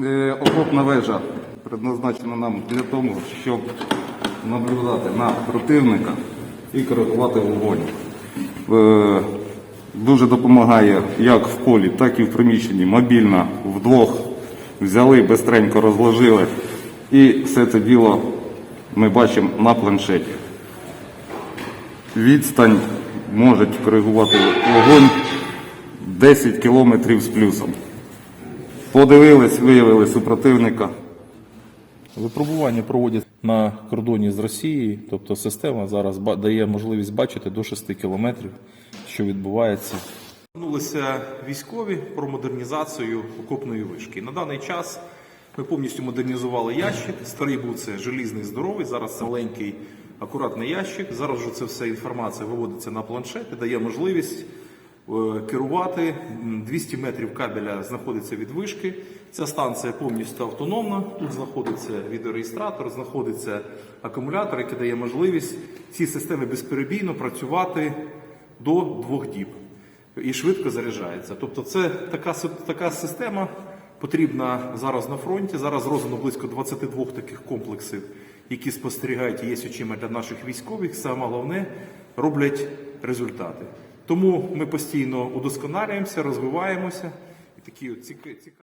Це окопна вежа, предназначена нам для того, щоб наблюдати на противника і коригувати вогонь. Е, Дуже допомагає як в полі, так і в приміщенні. Мобільно вдвох взяли, бистренько розложили. І все це діло ми бачимо на планшеті. Відстань можуть коригувати вогонь 10 кілометрів з плюсом. Подивились, виявили супротивника. Випробування проводять на кордоні з Росією, тобто система зараз дає можливість бачити до 6 кілометрів, що відбувається. Звернулися військові про модернізацію окопної вишки. На даний час ми повністю модернізували ящик. Старий був це желізний здоровий, зараз це маленький акуратний ящик. Зараз вже це все інформація виводиться на планшет і дає можливість керувати. 200 метрів кабеля знаходиться від вишки. Ця станція повністю автономна. Тут знаходиться відеореєстратор, знаходиться акумулятор, який дає можливість цій системі безперебійно працювати до двох діб і швидко заряджається. Тобто, це така, така система потрібна зараз на фронті. Зараз роздано близько 22 таких комплексів, які спостерігають і є очима для наших військових. Саме головне роблять результати. Тому ми постійно удосконалюємося, розвиваємося. І такі от ціка- цікаві.